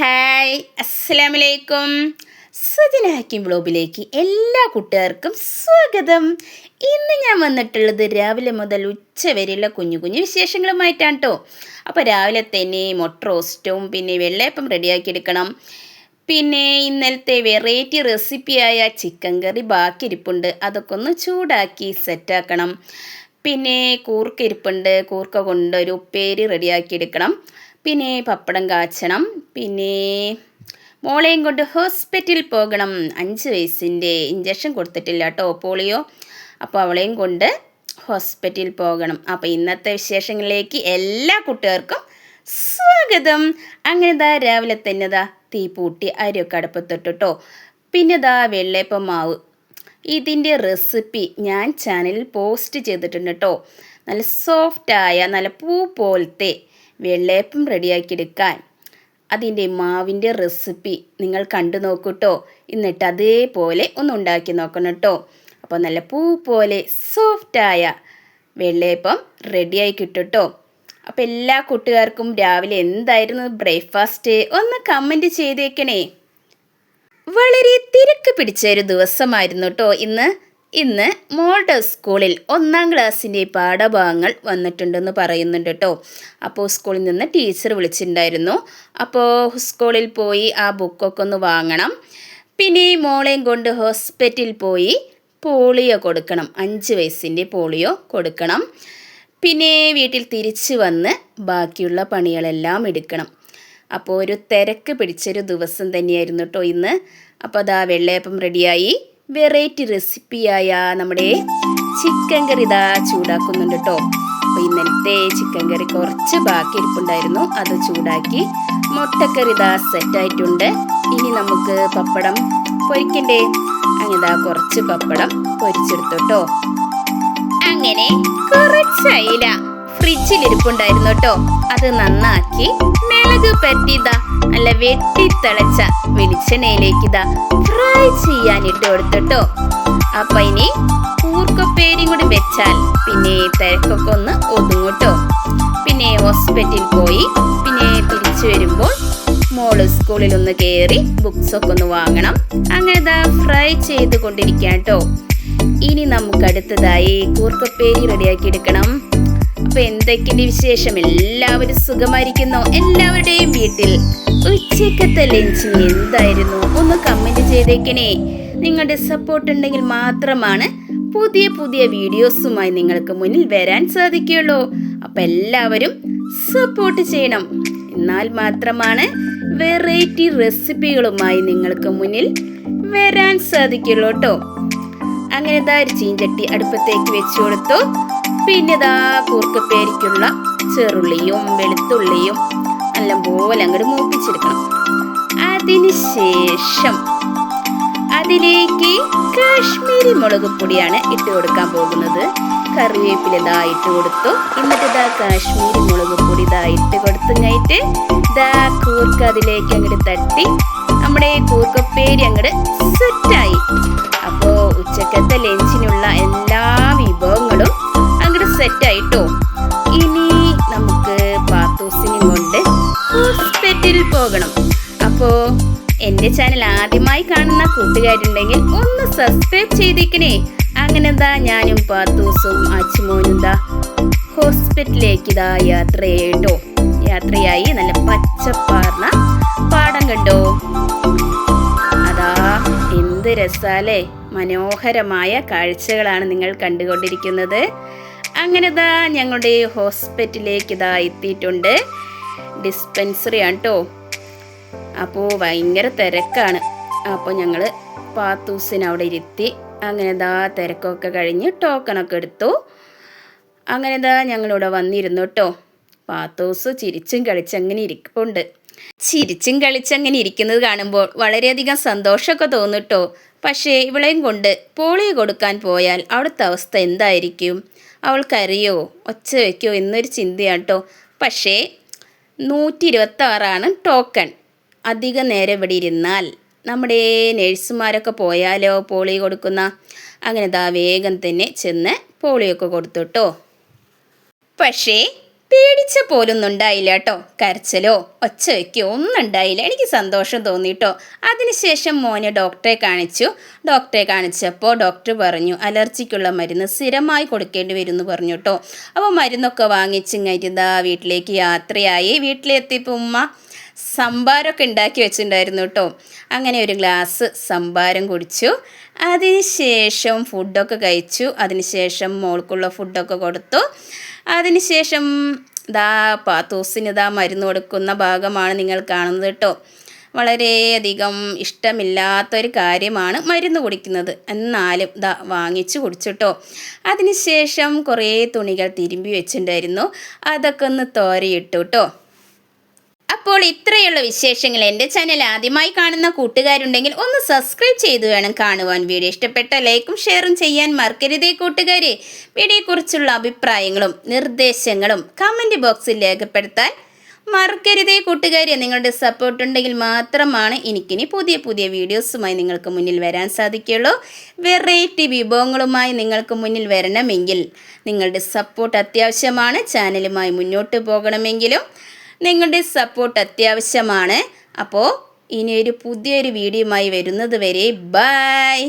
Hi അസ്സലാമലൈക്കും സജന ഹാക്കിം ബ്ലോബിലേക്ക് എല്ലാ കൂട്ടുകാർക്കും സ്വാഗതം. ഇന്ന് ഞാൻ വന്നിട്ടുള്ളത് രാവിലെ മുതൽ ഉച്ച വരെയുള്ള കുഞ്ഞു കുഞ്ഞു വിശേഷങ്ങളുമായിട്ടാണ് കേട്ടോ അപ്പോൾ രാവിലെ തന്നെ മുട്ട റോസ്റ്റും പിന്നെ വെള്ളയപ്പം റെഡിയാക്കിയെടുക്കണം. പിന്നെ ഇന്നലത്തെ വെറൈറ്റി റെസിപ്പിയായ ചിക്കൻ കറി ബാക്കി ഇരിപ്പുണ്ട് അതൊക്കെ ഒന്ന് ചൂടാക്കി സെറ്റാക്കണം. പിന്നെ കൂർക്ക ഇരിപ്പുണ്ട് കൂർക്ക കൊണ്ട് ഒരു ഉപ്പേരി റെഡിയാക്കി എടുക്കണം പിന്നെ പപ്പടം കാച്ചണം. പിന്നെ മോളെയും കൊണ്ട് ഹോസ്പിറ്റലിൽ പോകണം. അഞ്ച് വയസ്സിന്റെ ഇഞ്ചക്ഷൻ കൊടുത്തിട്ടില്ല കേട്ടോ പോളിയോ. അപ്പോൾ അവളെയും കൊണ്ട് ഹോസ്പിറ്റലിൽ പോകണം. അപ്പോൾ ഇന്നത്തെ വിശേഷങ്ങളിലേക്ക് എല്ലാ കുട്ടികൾക്കും സ്വാഗതം. അങ്ങനെ ദാ രാവിലെ തന്നെ ദാ തീ പൂട്ടി അരിയൊക്കെ അടുപ്പത്തിട്ടോ പിന്നെ ദാ വെള്ളയപ്പ മാവ്. ഇതിന്റെ റെസിപ്പി ഞാൻ ചാനലിൽ പോസ്റ്റ് ചെയ്തിട്ടുണ്ട് കേട്ടോ നല്ല സോഫ്റ്റായ നല്ല പൂ പോലത്തെ വെള്ളയപ്പം റെഡിയാക്കിയെടുക്കാൻ. അതിന്റെ മാവിന്റെ റെസിപ്പി നിങ്ങൾ കണ്ടു നോക്കൂട്ടോ. എന്നിട്ട് അതേപോലെ ഒന്ന് ഉണ്ടാക്കി നോക്കണം കേട്ടോ. അപ്പോൾ നല്ല പൂ പോലെ സോഫ്റ്റായ വെള്ളയപ്പം റെഡിയായി കിട്ടുട്ടോ അപ്പോൾ എല്ലാ കൂട്ടുകാർക്കും രാവിലെ എന്തായിരുന്നു ബ്രേക്ക്ഫാസ്റ്റ്? ഒന്ന് കമന്റ് ചെയ്തേക്കണേ. വളരെ തിരക്ക് പിടിച്ച ഒരു ദിവസമായിരുന്നു കേട്ടോ ഇന്ന്. ഇന്ന് മോളുടെ സ്കൂളിൽ ഒന്നാം ക്ലാസ്സിന്റെ പാഠഭാഗങ്ങൾ വന്നിട്ടുണ്ടെന്ന് പറയുന്നുണ്ട് കേട്ടോ അപ്പോൾ സ്കൂളിൽ നിന്ന് ടീച്ചർ വിളിച്ചിട്ടുണ്ടായിരുന്നു. അപ്പോൾ സ്കൂളിൽ പോയി ആ ബുക്കൊക്കെ ഒന്ന് വാങ്ങണം. പിന്നെ മോളെയും കൊണ്ട് ഹോസ്പിറ്റലിൽ പോയി പോളിയോ കൊടുക്കണം. അഞ്ച് വയസ്സിന്റെ പോളിയോ കൊടുക്കണം. പിന്നെ വീട്ടിൽ തിരിച്ചു വന്ന് ബാക്കിയുള്ള പണികളെല്ലാം എടുക്കണം. അപ്പോൾ ഒരു തിരക്ക് പിടിച്ചൊരു ദിവസം തന്നെയായിരുന്നു കേട്ടോ ഇന്ന്. അപ്പോൾ അതാ വെള്ളയപ്പം റെഡിയായി. വെറൈറ്റി റെസിപ്പിയായ നമ്മുടെ ചിക്കൻ കറി ഇതാ ചൂടാക്കുന്നുണ്ട് കേട്ടോ അപ്പോൾ ഇന്നലത്തെ ചിക്കൻ കറി കുറച്ച് ബാക്കി ഇരിപ്പുണ്ടായിരുന്നു. അത് ചൂടാക്കി മുട്ടക്കറി ഇതാ സെറ്റായിട്ടുണ്ട് ഇനി നമുക്ക് പപ്പടം പൊരിക്കണ്ടേ? അങ്ങനെ കുറച്ച് പപ്പടം പൊരിച്ചെടുത്തു കേട്ടോ അങ്ങനെ കുറച്ചയില ഫ്രിഡ്ജിൽ ഇരിപ്പുണ്ടായിരുന്നു കേട്ടോ അത് നന്നാക്കി മിളക് പറ്റിതാ നല്ല വെട്ടിത്തിളച്ച വെളിച്ചെണ്ണയിലേക്ക് ഇതാ ഫ്രൈ ചെയ്യാൻ ഇട്ട് കൊടുത്തിട്ടോ. അപ്പൊ ഇനി കൂർക്കപ്പേരും കൂടി വെച്ചാൽ പിന്നെ തിരക്കൊക്കെ ഒന്ന് ഒതുങ്ങൂട്ടോ പിന്നെ ഹോസ്പിറ്റലിൽ പോയി പിന്നെ തിരിച്ചു വരുമ്പോൾ മോൾ സ്കൂളിൽ ഒന്ന് കയറി ബുക്സ് ഒക്കെ ഒന്ന് വാങ്ങണം. അങ്ങനെ ഇതാ ഫ്രൈ ചെയ്ത് കൊണ്ടിരിക്കാം കേട്ടോ. ഇനി നമുക്ക് അടുത്തതായി കൂർക്കപ്പേരി റെഡിയാക്കി എടുക്കണം. അപ്പൊ എന്തൊക്കെയുണ്ട് വിശേഷം? എല്ലാവരും സുഖമായിരിക്കുന്നു? എല്ലാവരുടെയും വീട്ടിൽ ഉച്ചക്കത്തെ ലഞ്ചിന് എന്തായിരുന്നു? ഒന്ന് കമന്റ് ചെയ്തേക്കണേ. നിങ്ങളുടെ സപ്പോർട്ട് ഉണ്ടെങ്കിൽ മാത്രമാണ് പുതിയ പുതിയ വീഡിയോസുമായി നിങ്ങൾക്ക് മുന്നിൽ വരാൻ സാധിക്കുള്ളൂ അപ്പൊ എല്ലാവരും സപ്പോർട്ട് ചെയ്യണം. എന്നാൽ മാത്രമാണ് വെറൈറ്റി റെസിപ്പികളുമായി നിങ്ങൾക്ക് മുന്നിൽ വരാൻ സാധിക്കുള്ളൂ കേട്ടോ. അങ്ങനെ ഒരു ചീഞ്ചട്ടി അടുപ്പത്തേക്ക് വെച്ചു കൊടുത്തു. പിന്നെ ഇതാ കൂർക്കപ്പേരിക്കുള്ള ചെറുള്ളിയും വെളുത്തുള്ളിയും എല്ലാം നല്ലപോലെ അങ്ങോട്ട് മൂപ്പിച്ചെടുക്കണം. അതിനുശേഷം അതിലേക്ക് കാശ്മീരി മുളക് പൊടിയാണ് ഇട്ട് കൊടുക്കാൻ പോകുന്നത്. കറിവേപ്പില ഇതാ ഇട്ട് കൊടുത്തു. എന്നിട്ട് ഇതാ കാശ്മീരി മുളക് പൊടി ഇതാ ഇട്ട് കൊടുത്തു. കഴിഞ്ഞിട്ട് ഇതാ കൂർക്ക അതിലേക്ക് അങ്ങോട്ട് തട്ടി. നമ്മുടെ കൂർക്കപ്പേരി അങ്ങോട്ട് ആദ്യമായി കാണുന്ന കൂട്ടുകാരുണ്ടെങ്കിൽ ഒന്ന് സബ്സ്ക്രൈബ് ചെയ്തേക്കണേ. അങ്ങനെന്താ ഞാനും പാത്തൂസും അച്ചുമോനും ദാ ഹോസ്പിറ്റലിലേക്ക് ഇതാ യാത്ര ചെയ്യട്ടോ യാത്രയായി നല്ല പച്ചപ്പാർന്ന പാടം കണ്ടോ? അതാ എന്ത് രസാലേ. മനോഹരമായ കാഴ്ചകളാണ് നിങ്ങൾ കണ്ടുകൊണ്ടിരിക്കുന്നത്. അങ്ങനെ ദാ ഞങ്ങളുടെ ഹോസ്പിറ്റലിലേക്ക് ഇതാ എത്തിയിട്ടുണ്ട്. ഡിസ്പെൻസറി ആണ് കേട്ടോ അപ്പോൾ ഭയങ്കര തിരക്കാണ്. അപ്പോൾ ഞങ്ങൾ പാത്തൂസിനെ അവിടെ ഇരുത്തി അങ്ങനെ ദാ തിരക്കൊക്കെ കഴിഞ്ഞ് ടോക്കണൊക്കെ എടുത്തു. അങ്ങനെ ദാ ഞങ്ങളിവിടെ വന്നിരുന്നു കേട്ടോ പാത്തൂസ് ചിരിച്ചും കളിച്ചങ്ങനെ ഇരിക്കുന്നുണ്ട് ചിരിച്ചും കളിച്ചങ്ങനെ ഇരിക്കുന്നത് കാണുമ്പോൾ വളരെയധികം സന്തോഷമൊക്കെ തോന്നിട്ടോ പക്ഷേ ഇവളെയും കൊണ്ട് പോളിയോ കൊടുക്കാൻ പോയാൽ അവിടുത്തെ അവസ്ഥ എന്തായിരിക്കും? അവൾക്കറിയോ? ഒച്ച വയ്ക്കോ എന്നൊരു ചിന്തയാണ് കേട്ടോ പക്ഷേ നൂറ്റി ഇരുപത്താറാണ് ടോക്കൺ അധിക നേരം ഇവിടെ ഇരുന്നാൽ നമ്മുടെ നേഴ്സുമാരൊക്കെ പോയാലോ പോളിയോ കൊടുക്കുന്ന? അങ്ങനെ ദാ വേഗം തന്നെ ചെന്ന് പോളിയൊക്കെ കൊടുത്തു കേട്ടോ പക്ഷേ പേടിച്ച പോലൊന്നും ഉണ്ടായില്ല കേട്ടോ കരച്ചലോ ഒച്ച വയ്ക്കോ ഒന്നും ഉണ്ടായില്ല. എനിക്ക് സന്തോഷം തോന്നിട്ടോ. അതിനുശേഷം മോനെ ഡോക്ടറെ കാണിച്ചു. ഡോക്ടറെ കാണിച്ചപ്പോൾ ഡോക്ടർ പറഞ്ഞു അലർജിക്കുള്ള മരുന്ന് സ്ഥിരമായി കൊടുക്കേണ്ടി വരും എന്ന് പറഞ്ഞു കേട്ടോ അപ്പോൾ മരുന്നൊക്കെ വാങ്ങിച്ച് കരുതാ വീട്ടിലേക്ക് യാത്രയായി. വീട്ടിലെത്തിയപ്പോൾ ഉമ്മ സംഭാരമൊക്കെ ഉണ്ടാക്കി വെച്ചിട്ടുണ്ടായിരുന്നു കേട്ടോ. അങ്ങനെ ഒരു ഗ്ലാസ് സംഭാരം കുടിച്ചു. അതിനുശേഷം ഫുഡൊക്കെ കഴിച്ചു. അതിനുശേഷം മോൾക്കുള്ള ഫുഡൊക്കെ കൊടുത്തു. അതിനുശേഷം ദാ പാത്തൂസിന് ഇതാ മരുന്ന് കൊടുക്കുന്ന ഭാഗമാണ് നിങ്ങൾ കാണുന്നത് കേട്ടോ. വളരെയധികം ഇഷ്ടമില്ലാത്തൊരു കാര്യമാണ് മരുന്ന് കുടിക്കുന്നത്. എന്നാലും ദാ വാങ്ങിച്ചു കുടിച്ചിട്ടോ അതിനുശേഷം കുറേ തുണികൾ തിരുമ്പി വെച്ചിട്ടുണ്ടായിരുന്നു. അതൊക്കെ ഒന്ന് തോരയിട്ടു കേട്ടോ. അപ്പോൾ ഇത്രയുള്ള വിശേഷങ്ങൾ എന്റെ ചാനൽ ആദ്യമായി കാണുന്ന കൂട്ടുകാരുണ്ടെങ്കിൽ ഒന്ന് സബ്സ്ക്രൈബ് ചെയ്തു വേണം കാണുവാൻ. വീഡിയോ ഇഷ്ടപ്പെട്ട ലൈക്കും ഷെയറും ചെയ്യാൻ മറക്കരുതേ കൂട്ടുകാരെ. വീഡിയോയെക്കുറിച്ചുള്ള അഭിപ്രായങ്ങളും നിർദ്ദേശങ്ങളും കമന്റ് ബോക്സിൽ രേഖപ്പെടുത്താൻ മറക്കരുതേ കൂട്ടുകാരെ. നിങ്ങളുടെ സപ്പോർട്ട് ഉണ്ടെങ്കിൽ മാത്രമാണ് എനിക്കിനി പുതിയ പുതിയ വീഡിയോസുമായി നിങ്ങൾക്ക് മുന്നിൽ വരാൻ സാധിക്കുള്ളൂ വെറൈറ്റി വിഭവങ്ങളുമായി നിങ്ങൾക്ക് മുന്നിൽ വരണമെങ്കിൽ നിങ്ങളുടെ സപ്പോർട്ട് അത്യാവശ്യമാണ്. ചാനലുമായി മുന്നോട്ട് പോകണമെങ്കിലും നിങ്ങളുടെ സപ്പോർട്ട് അത്യാവശ്യമാണ്. അപ്പോൾ ഇനിയൊരു പുതിയൊരു വീഡിയോയുമായി വരുന്നത് വരെ ബൈ